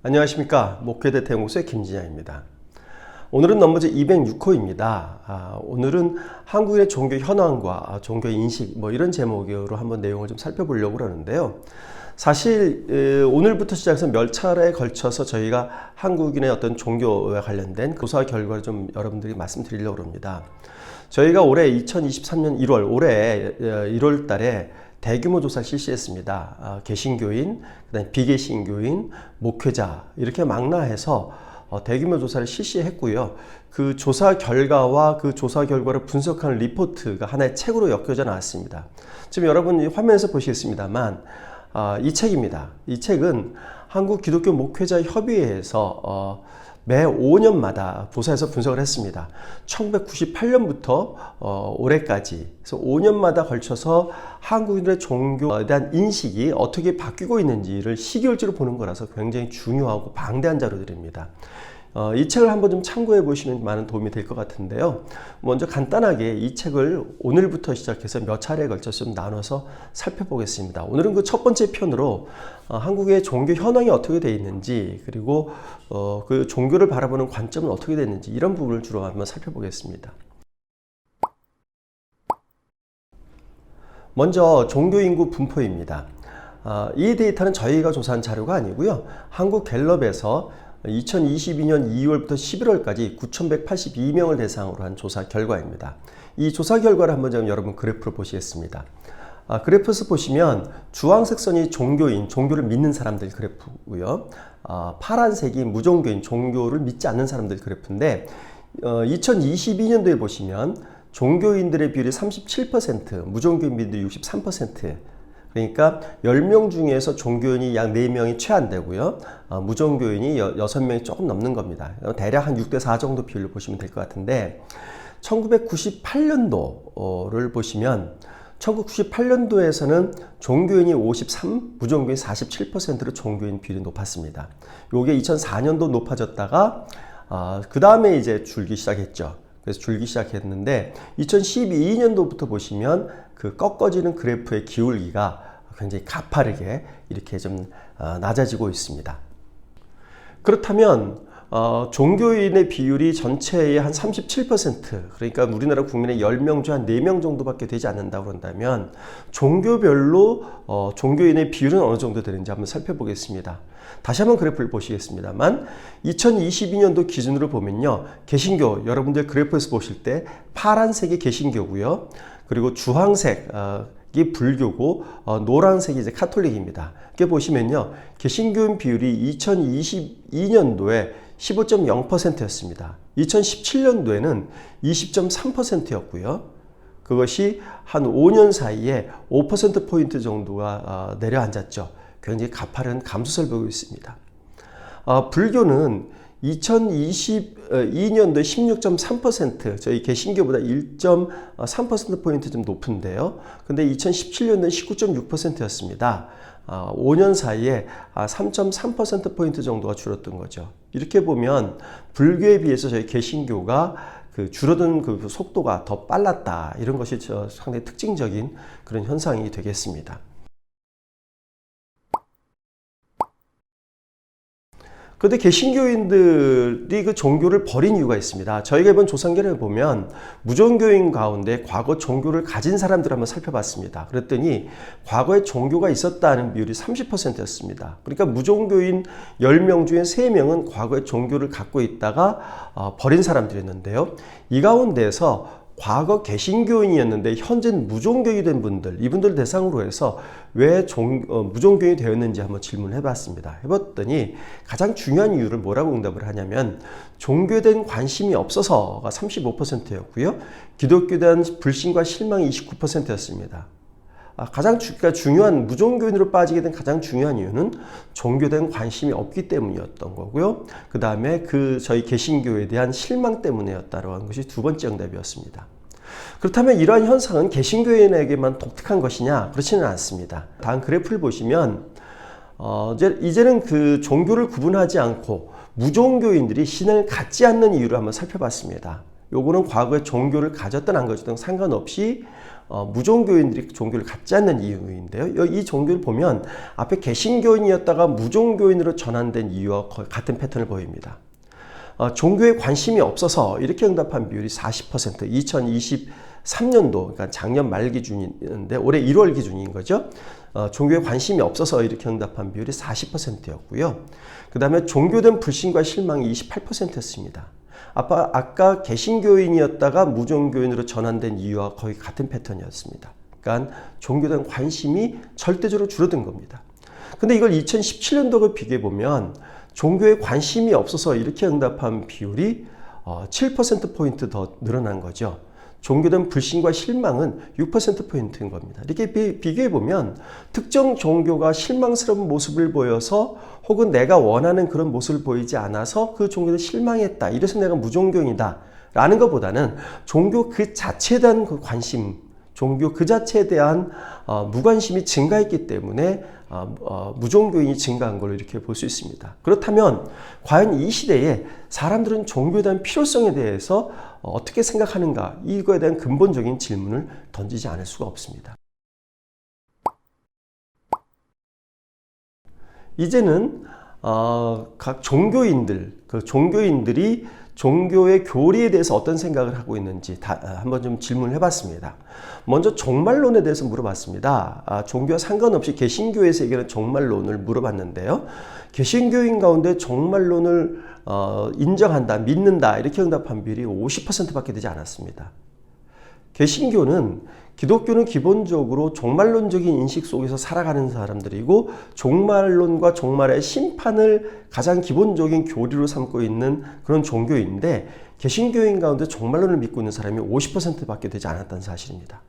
안녕하십니까. 목회대 대목소의 김진양입니다. 오늘은 넘버즈 206호입니다. 아, 오늘은 한국인의 종교 현황과 아, 종교 인식 뭐 이런 제목으로 한번 내용을 좀 살펴보려고 그러는데요. 사실 에, 오늘부터 시작해서 몇 차례에 걸쳐서 저희가 한국인의 어떤 종교와 관련된 조사 결과를 좀 여러분들이 말씀드리려고 합니다. 저희가 올해 2023년 1월 올해 1월 달에 대규모 조사를 실시했습니다. 아, 개신교인, 그다음 비개신교인, 목회자 이렇게 망라해서 어, 대규모 조사를 실시했고요. 그 조사 결과와 그 조사 결과를 분석하는 리포트가 하나의 책으로 엮여져 나왔습니다. 지금 여러분 화면에서 보시겠습니다만 아, 이 책입니다. 이 책은 한국 기독교 목회자 협의회에서 어, 매 5년마다 조사해서 분석을 했습니다. 1998년부터 어, 올해까지 그래서 5년마다 걸쳐서 한국인들의 종교에 대한 인식이 어떻게 바뀌고 있는지를 시기열지로 보는 거라서 굉장히 중요하고 방대한 자료들입니다. 어, 이 책을 한번 좀 참고해 보시면 많은 도움이 될 것 같은데요. 먼저 간단하게 이 책을 오늘부터 시작해서 몇 차례에 걸쳐서 좀 나눠서 살펴보겠습니다. 오늘은 그 첫 번째 편으로 어, 한국의 종교 현황이 어떻게 되어 있는지 그리고 어, 그 종교를 바라보는 관점은 어떻게 되는지 이런 부분을 주로 한번 살펴보겠습니다. 먼저 종교 인구 분포입니다. 어, 이 데이터는 저희가 조사한 자료가 아니고요. 한국 갤럽에서 2022년 2월부터 11월까지 9,182명을 대상으로 한 조사 결과입니다. 이 조사 결과를 한번 좀 여러분 그래프를 보시겠습니다. 아, 그래프에서 보시면 주황색 선이 종교인, 종교를 믿는 사람들 그래프고요. 아, 파란색이 무종교인, 종교를 믿지 않는 사람들 그래프인데 어, 2022년도에 보시면 종교인들의 비율이 37%, 무종교인들이 63%, 그러니까 10명 중에서 종교인이 약 4명이 최한되고요. 어, 무종교인이 6명이 조금 넘는 겁니다. 대략 한 6대 4 정도 비율로 보시면 될 것 같은데 1998년도를 보시면 1998년도에서는 종교인이 53, 무종교인 47%로 종교인 비율이 높았습니다. 요게 2004년도 높아졌다가 어, 그 다음에 이제 줄기 시작했죠. 그래서 줄기 시작했는데 2012년도부터 보시면 그 꺾어지는 그래프의 기울기가 굉장히 가파르게 이렇게 좀 어, 낮아지고 있습니다. 그렇다면 어, 종교인의 비율이 전체의 한 37% 그러니까 우리나라 국민의 10명 중 한 4명 정도밖에 되지 않는다고 그런다면 종교별로 어, 종교인의 비율은 어느 정도 되는지 한번 살펴보겠습니다. 다시 한번 그래프를 보시겠습니다만 2022년도 기준으로 보면요. 개신교 여러분들 그래프에서 보실 때 파란색이 개신교고요. 그리고 주황색 어, 이 불교고 어, 노란색이 이제 카톨릭입니다. 이렇게 보시면요. 개신교인 비율이 2022년도에 15.0%였습니다. 2017년도에는 20.3%였고요. 그것이 한 5년 사이에 5%포인트 정도가 어, 내려앉았죠. 굉장히 가파른 감소세를 보이고 있습니다. 어, 불교는 2022년도에 16.3% 저희 개신교보다 1.3%포인트 좀 높은데요. 근데 2017년도에 19.6%였습니다. 5년 사이에 3.3%포인트 정도가 줄었던 거죠. 이렇게 보면 불교에 비해서 저희 개신교가 그 줄어든 그 속도가 더 빨랐다. 이런 것이 저 상당히 특징적인 그런 현상이 되겠습니다. 그런데 개신교인들이 그 종교를 버린 이유가 있습니다. 저희가 이번 결과를 보면 무종교인 가운데 과거 종교를 가진 사람들 한번 살펴봤습니다. 그랬더니 과거에 종교가 있었다는 비율이 30%였습니다. 그러니까 무종교인 10명 중에 3명은 과거에 종교를 갖고 있다가 어, 버린 사람들이었는데요. 이 가운데서 과거 개신교인이었는데 현재는 무종교인이 된 분들 이분들 대상으로 해서 왜 종, 어, 무종교인이 되었는지 한번 질문을 해봤습니다. 해봤더니 가장 중요한 이유를 뭐라고 응답을 하냐면 종교에 대한 관심이 없어서가 35%였고요. 기독교에 대한 불신과 실망이 29%였습니다. 아, 가장 주, 그러니까 중요한 무종교인으로 빠지게 된 가장 중요한 이유는 종교에 대한 관심이 없기 때문이었던 거고요. 그 다음에 그 저희 개신교에 대한 실망 때문이었다라는 것이 두 번째 응답이었습니다. 그렇다면 이러한 현상은 개신교인에게만 독특한 것이냐? 그렇지는 않습니다. 다음 그래프를 보시면 어, 이제, 이제는 그 종교를 구분하지 않고 무종교인들이 신을 갖지 않는 이유를 한번 살펴봤습니다. 요거는 과거에 종교를 가졌든 안 가졌든 상관없이 어, 무종교인들이 종교를 갖지 않는 이유인데요. 이 종교를 보면 앞에 개신교인이었다가 무종교인으로 전환된 이유와 거의 같은 패턴을 보입니다. 어, 종교에 관심이 없어서 이렇게 응답한 비율이 40%, 2023년도, 그러니까 작년 말 기준인데 올해 1월 기준인 거죠. 어, 종교에 관심이 없어서 이렇게 응답한 비율이 40%였고요. 그 다음에 종교된 불신과 실망이 28%였습니다. 아까, 아까 개신교인이었다가 무종교인으로 전환된 이유와 거의 같은 패턴이었습니다. 그러니까 종교된 관심이 절대적으로 줄어든 겁니다. 근데 이걸 2017년도에 비교해 보면 종교에 관심이 없어서 이렇게 응답한 비율이 7%포인트 더 늘어난 거죠. 종교된 불신과 실망은 6%포인트인 겁니다. 이렇게 비, 교해 보면 특정 종교가 실망스러운 모습을 보여서 혹은 내가 원하는 그런 모습을 보이지 않아서 그 종교에 실망했다. 이래서 내가 무종교이다. 라는 것보다는 종교 그 자체에 대한 그 관심, 종교 그 자체에 대한 어, 무관심이 증가했기 때문에 어, 어, 무종교인이 증가한 걸로 이렇게 볼 수 있습니다. 그렇다면 과연 이 시대에 사람들은 종교에 대한 필요성에 대해서 어떻게 생각하는가 이거에 대한 근본적인 질문을 던지지 않을 수가 없습니다. 이제는 어, 각 종교인들, 그 종교인들이 종교의 교리에 대해서 어떤 생각을 하고 있는지 다, 아, 한번 좀 질문을 해봤습니다. 먼저 종말론에 대해서 물어봤습니다. 아, 종교와 상관없이 개신교에서 얘기하는 종말론을 물어봤는데요. 개신교인 가운데 종말론을 어, 인정한다, 믿는다 이렇게 응답한 비율이 50%밖에 되지 않았습니다. 개신교는 기독교는 기본적으로 종말론적인 인식 속에서 살아가는 사람들이고 종말론과 종말의 심판을 가장 기본적인 교리로 삼고 있는 그런 종교인데 개신교인 가운데 종말론을 믿고 있는 사람이 50%밖에 되지 않았다는 사실입니다.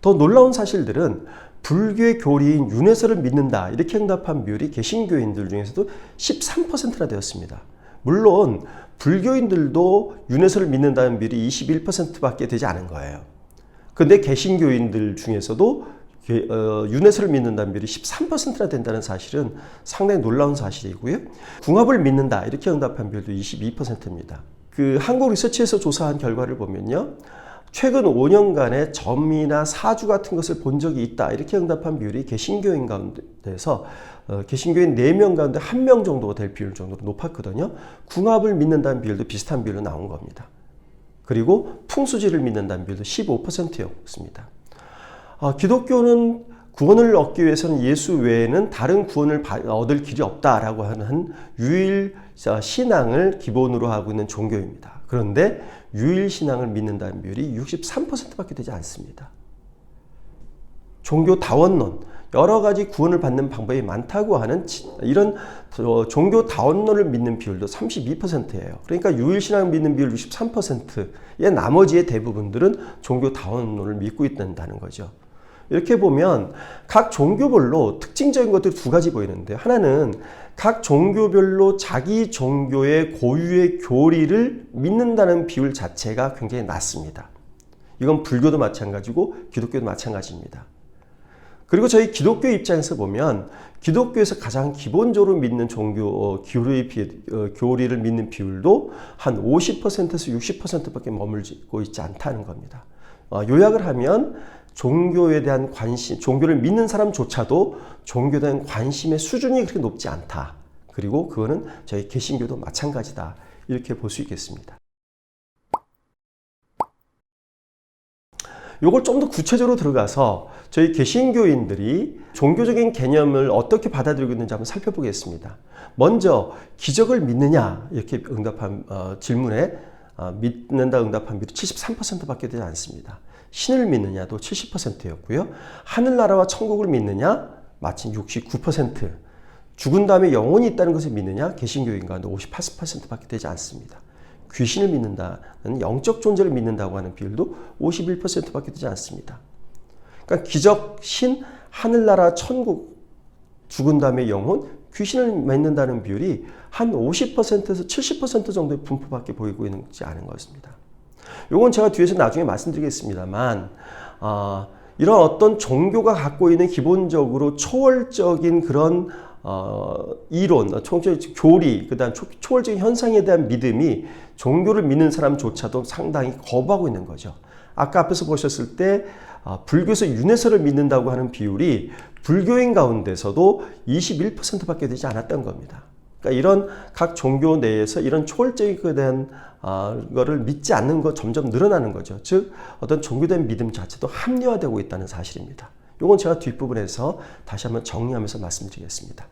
더 놀라운 사실들은 불교의 교리인 윤회설을 믿는다 이렇게 응답한 비율이 개신교인들 중에서도 13%나 되었습니다. 물론 불교인들도 윤회설을 믿는다는 비율이 21%밖에 되지 않은 거예요. 근데 개신교인들 중에서도 어, 윤회설을 믿는다는 비율이 13%나 된다는 사실은 상당히 놀라운 사실이고요. 궁합을 믿는다 이렇게 응답한 비율도 22%입니다. 그 한국 리서치에서 조사한 결과를 보면요. 최근 5년간의 점이나 사주 같은 것을 본 적이 있다. 이렇게 응답한 비율이 개신교인 가운데서 어, 개신교인 4명 가운데 1명 정도가 될 비율 정도로 높았거든요. 궁합을 믿는다는 비율도 비슷한 비율로 나온 겁니다. 그리고 풍수지를 믿는다는 비율도 15%였습니다. 아, 기독교는 구원을 얻기 위해서는 예수 외에는 다른 구원을 얻을 길이 없다라고 하는 유일 신앙을 기본으로 하고 있는 종교입니다. 그런데 유일 신앙을 믿는다는 비율이 63%밖에 되지 않습니다. 종교 다원론, 여러 가지 구원을 받는 방법이 많다고 하는 이런 어, 종교 다원론을 믿는 비율도 32%예요. 그러니까 유일신앙을 믿는 비율 63%의 나머지의 대부분들은 종교 다원론을 믿고 있다는 거죠. 이렇게 보면 각 종교별로 특징적인 것들이 두 가지 보이는데 하나는 각 종교별로 자기 종교의 고유의 교리를 믿는다는 비율 자체가 굉장히 낮습니다. 이건 불교도 마찬가지고 기독교도 마찬가지입니다. 그리고 저희 기독교 입장에서 보면 기독교에서 가장 기본적으로 믿는 종교 어, 교리 어, 교리를 믿는 비율도 한 50%에서 60%밖에 머물고 있지 않다는 겁니다. 어, 요약을 하면 종교에 대한 관심, 종교를 믿는 사람조차도 종교에 대한 관심의 수준이 그렇게 높지 않다. 그리고 그거는 저희 개신교도 마찬가지다. 이렇게 볼 수 있겠습니다. 요걸 좀 더 구체적으로 들어가서 저희 개신교인들이 종교적인 개념을 어떻게 받아들이고 있는지 한번 살펴보겠습니다. 먼저 기적을 믿느냐 이렇게 응답한 어, 질문에 어, 믿는다 응답한 비율이 73%밖에 되지 않습니다. 신을 믿느냐도 70%였고요. 하늘나라와 천국을 믿느냐 마침 69%. 죽은 다음에 영혼이 있다는 것을 믿느냐 개신교인 가운데 58%밖에 되지 않습니다. 귀신을 믿는다는 영적 존재를 믿는다고 하는 비율도 51%밖에 되지 않습니다. 그러니까 기적, 신, 하늘나라, 천국, 죽은 다음에 영혼, 귀신을 믿는다는 비율이 한 50%에서 70% 정도의 분포밖에 보이고 있지 않은 것입니다. 이건 제가 뒤에서 나중에 말씀드리겠습니다만, 어, 이런 어떤 종교가 갖고 있는 기본적으로 초월적인 그런 어, 이론, 총체적 교리, 그 다음 초- 초월적인 현상에 대한 믿음이 종교를 믿는 사람조차도 상당히 거부하고 있는 거죠. 아까 앞에서 보셨을 때 아, 불교에서 윤회설을 믿는다고 하는 비율이 불교인 가운데서도 21%밖에 되지 않았던 겁니다. 그러니까 이런 각 종교 내에서 이런 초월적인 것에 대한 아, 거를 믿지 않는 것 점점 늘어나는 거죠. 즉 어떤 종교된 믿음 자체도 합리화되고 있다는 사실입니다. 이건 제가 뒷부분에서 다시 한번 정리하면서 말씀드리겠습니다.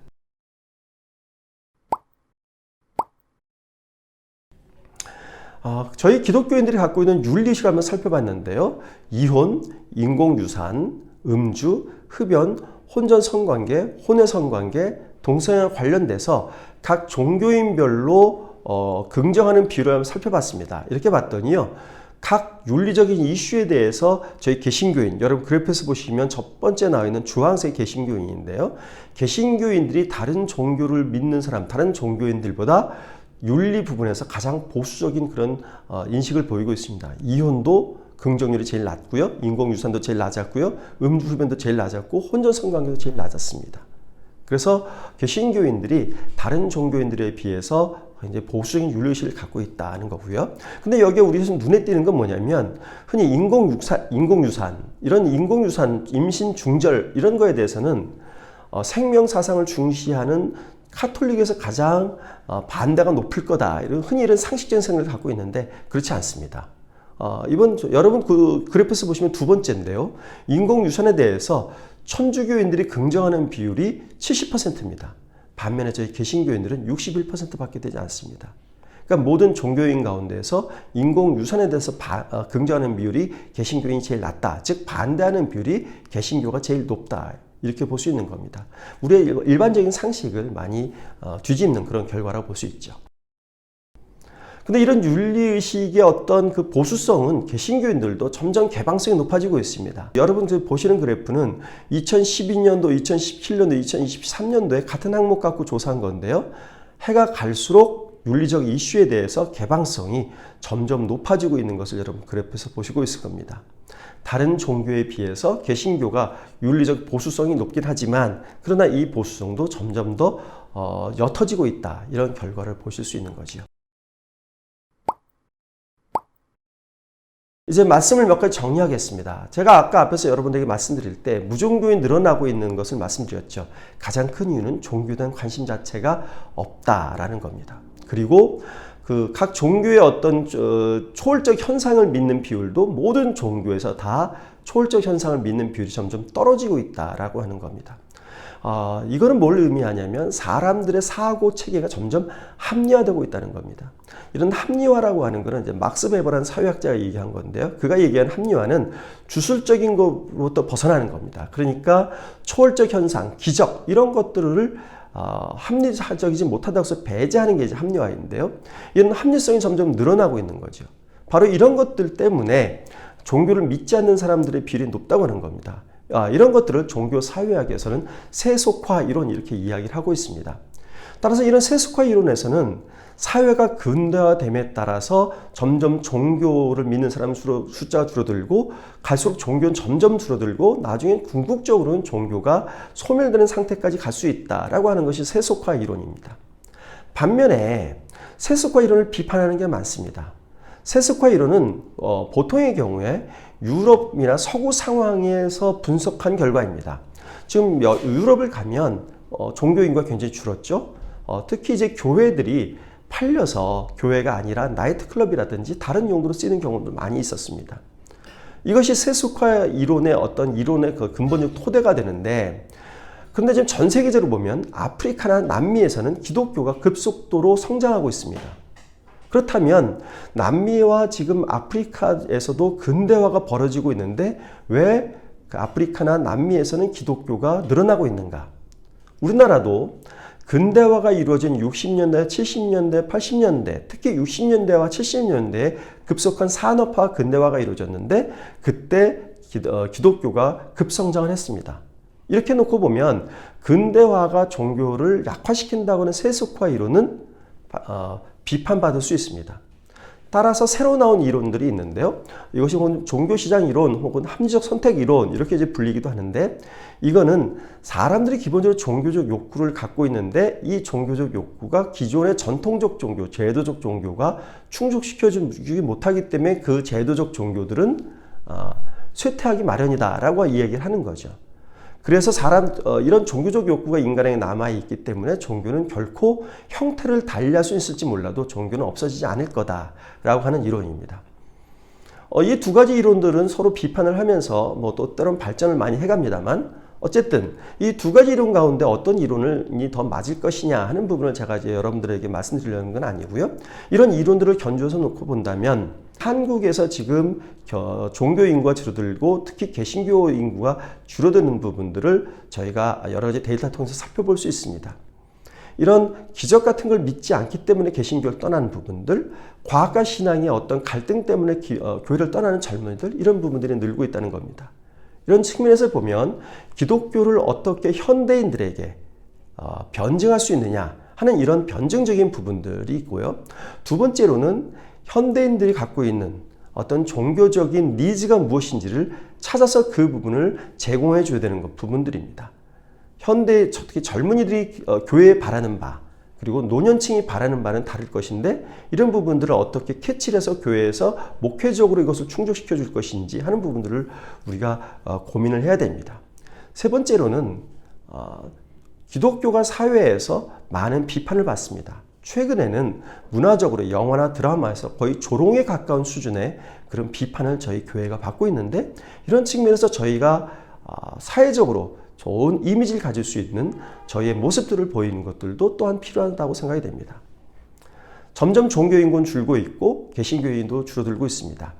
아, 저희 기독교인들이 갖고 있는 윤리식을 한번 살펴봤는데요. 이혼, 인공유산, 음주, 흡연, 혼전 성관계, 혼외 성관계, 동성애와 관련돼서 각 종교인별로 어, 긍정하는 비율을 한번 살펴봤습니다. 이렇게 봤더니요. 각 윤리적인 이슈에 대해서 저희 개신교인, 여러분 그래프에서 보시면 첫 번째 나와 있는 주황색 개신교인인데요. 개신교인들이 다른 종교를 믿는 사람, 다른 종교인들보다 윤리 부분에서 가장 보수적인 그런 어, 인식을 보이고 있습니다. 이혼도 긍정률이 제일 낮고요. 인공유산도 제일 낮았고요. 음주 흡연도 제일 낮았고 혼전 성관계도 제일 낮았습니다. 그래서 개신교인들이 다른 종교인들에 비해서 이제 보수적인 윤리의식을 갖고 있다는 거고요. 근데 여기에 우리 좀 눈에 띄는 건 뭐냐면 흔히 인공유산, 인공유산 이런 인공유산, 임신, 중절 이런 거에 대해서는 어, 생명 사상을 중시하는 카톨릭에서 가장 어, 반대가 높을 거다. 이런 흔히 이런 상식적인 생각을 갖고 있는데 그렇지 않습니다. 어, 이번 저- 여러분 그 그래프에서 보시면 두 번째인데요. 인공유산에 대해서 천주교인들이 긍정하는 비율이 70%입니다. 반면에 저희 개신교인들은 61%밖에 되지 않습니다. 그러니까 모든 종교인 가운데서 인공 유산에 대해서 바- 어, 긍정하는 비율이 개신교인이 제일 낮다. 즉 반대하는 비율이 개신교가 제일 높다. 이렇게 볼 수 있는 겁니다. 우리의 일- 일반적인 상식을 많이 어, 뒤집는 그런 결과라고 볼 수 있죠. 근데 이런 윤리의식의 어떤 그 보수성은 개신교인들도 점점 개방성이 높아지고 있습니다. 여러분 들 보시는 그래프는 2012년도, 2017년도, 2023년도에 같은 항목 갖고 조사한 건데요. 해가 갈수록 윤리적 이슈에 대해서 개방성이 점점 높아지고 있는 것을 여러분 그래프에서 보시고 있을 겁니다. 다른 종교에 비해서 개신교가 윤리적 보수성이 높긴 하지만 그러나 이 보수성도 점점 더 어, 옅어지고 있다. 이런 결과를 보실 수 있는 거지요. 이제 말씀을 몇 가지 정리하겠습니다. 제가 아까 앞에서 여러분들에게 말씀드릴 때 무종교인 늘어나고 있는 것을 말씀드렸죠. 가장 큰 이유는 종교에 대한 관심 자체가 없다라는 겁니다. 그리고 그 각 종교의 어떤 저 초월적 현상을 믿는 비율도 모든 종교에서 다 초월적 현상을 믿는 비율이 점점 떨어지고 있다라고 하는 겁니다. 아, 이거는 뭘 의미하냐면 사람들의 사고 체계가 점점 합리화되고 있다는 겁니다. 이런 합리화라고 하는 것은 이제 막스 베버라는 사회학자가 얘기한 건데요. 그가 얘기한 합리화는 주술적인 것부터 벗어나는 겁니다. 그러니까 초월적 현상, 기적 이런 것들을 어, 합리적이지 못하다고 해서 배제하는 게 이제 합리화인데요. 이런 합리성이 점점 늘어나고 있는 거죠. 바로 이런 것들 때문에 종교를 믿지 않는 사람들의 비율이 높다고 하는 겁니다. 아, 이런 것들을 종교 사회학에서는 세속화 이론 이렇게 이야기를 하고 있습니다. 따라서 이런 세속화 이론에서는 사회가 근대화됨에 따라서 점점 종교를 믿는 사람 수- 숫자가 줄어들고 갈수록 종교는 점점 줄어들고 나중에 궁극적으로는 종교가 소멸되는 상태까지 갈 수 있다라고 하는 것이 세속화 이론입니다. 반면에 세속화 이론을 비판하는 게 많습니다. 세속화 이론은 어, 보통의 경우에 유럽이나 서구 상황에서 분석한 결과입니다. 지금 여- 유럽을 가면 어, 종교 인구가 굉장히 줄었죠. 어, 특히 이제 교회들이 팔려서 교회가 아니라 나이트클럽이라든지 다른 용도로 쓰이는 경우도 많이 있었습니다. 이것이 세속화 이론의 어떤 이론의 그 근본적 토대가 되는데 근데 지금 전 세계적으로 보면 아프리카나 남미에서는 기독교가 급속도로 성장하고 있습니다. 그렇다면 남미와 지금 아프리카에서도 근대화가 벌어지고 있는데 왜그 아프리카나 남미에서는 기독교가 늘어나고 있는가? 우리나라도 근대화가 이루어진 60년대, 70년대, 80년대, 특히 60년대와 70년대에 급속한 산업화 근대화가 이루어졌는데 그때 기- 어, 기독교가 급성장을 했습니다. 이렇게 놓고 보면 근대화가 종교를 약화시킨다고는 세속화 이론은 바- 어, 비판받을 수 있습니다. 따라서 새로 나온 이론들이 있는데요. 이것이 종교시장 이론 혹은 합리적 선택 이론 이렇게 이제 불리기도 하는데 이거는 사람들이 기본적으로 종교적 욕구를 갖고 있는데 이 종교적 욕구가 기존의 전통적 종교, 제도적 종교가 충족시켜주지 못하기 때문에 그 제도적 종교들은 아, 쇠퇴하기 마련이다라고 이야기를 하는 거죠. 그래서 사람 어, 이런 종교적 욕구가 인간에게 남아 있기 때문에 종교는 결코 형태를 달리할 수 있을지 몰라도 종교는 없어지지 않을 거다라고 하는 이론입니다. 어, 이 두 가지 이론들은 서로 비판을 하면서 뭐 또 때론 발전을 많이 해갑니다만 어쨌든 이 두 가지 이론 가운데 어떤 이론이 더 맞을 것이냐 하는 부분을 제가 이제 여러분들에게 말씀드리려는 건 아니고요. 이런 이론들을 견주어서 놓고 본다면 한국에서 지금 겨- 종교 인구가 줄어들고 특히 개신교 인구가 줄어드는 부분들을 저희가 여러 가지 데이터 통해서 살펴볼 수 있습니다. 이런 기적 같은 걸 믿지 않기 때문에 개신교를 떠나는 부분들, 과학과 신앙의 어떤 갈등 때문에 기- 어, 교회를 떠나는 젊은이들 이런 부분들이 늘고 있다는 겁니다. 이런 측면에서 보면 기독교를 어떻게 현대인들에게 어, 변증할 수 있느냐 하는 이런 변증적인 부분들이 있고요. 두 번째로는 현대인들이 갖고 있는 어떤 종교적인 니즈가 무엇인지를 찾아서 그 부분을 제공해 줘야 되는 것 부분들입니다. 현대 특히 젊은이들이 어, 교회에 바라는 바 그리고 노년층이 바라는 바는 다를 것인데 이런 부분들을 어떻게 캐치를 해서 교회에서 목회적으로 이것을 충족시켜 줄 것인지 하는 부분들을 우리가 어, 고민을 해야 됩니다. 세 번째로는 어, 기독교가 사회에서 많은 비판을 받습니다. 최근에는 문화적으로 영화나 드라마에서 거의 조롱에 가까운 수준의 그런 비판을 저희 교회가 받고 있는데 이런 측면에서 저희가 아, 사회적으로 좋은 이미지를 가질 수 있는 저희의 모습들을 보이는 것들도 또한 필요하다고 생각이 됩니다. 점점 종교 인구는 줄고 있고 개신교인도 줄어들고 있습니다.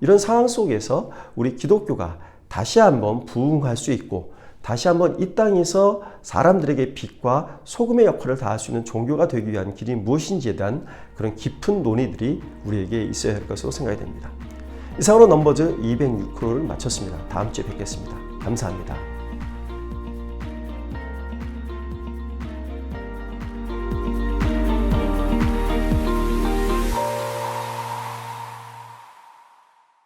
이런 상황 속에서 우리 기독교가 다시 한번 부흥할 수 있고 다시 한번 이 땅에서 사람들에게 빛과 소금의 역할을 다할 수 있는 종교가 되기 위한 길이 무엇인지에 대한 그런 깊은 논의들이 우리에게 있어야 할 것으로 생각이 됩니다. 이상으로 넘버즈 206호를 마쳤습니다. 다음 주에 뵙겠습니다. 감사합니다.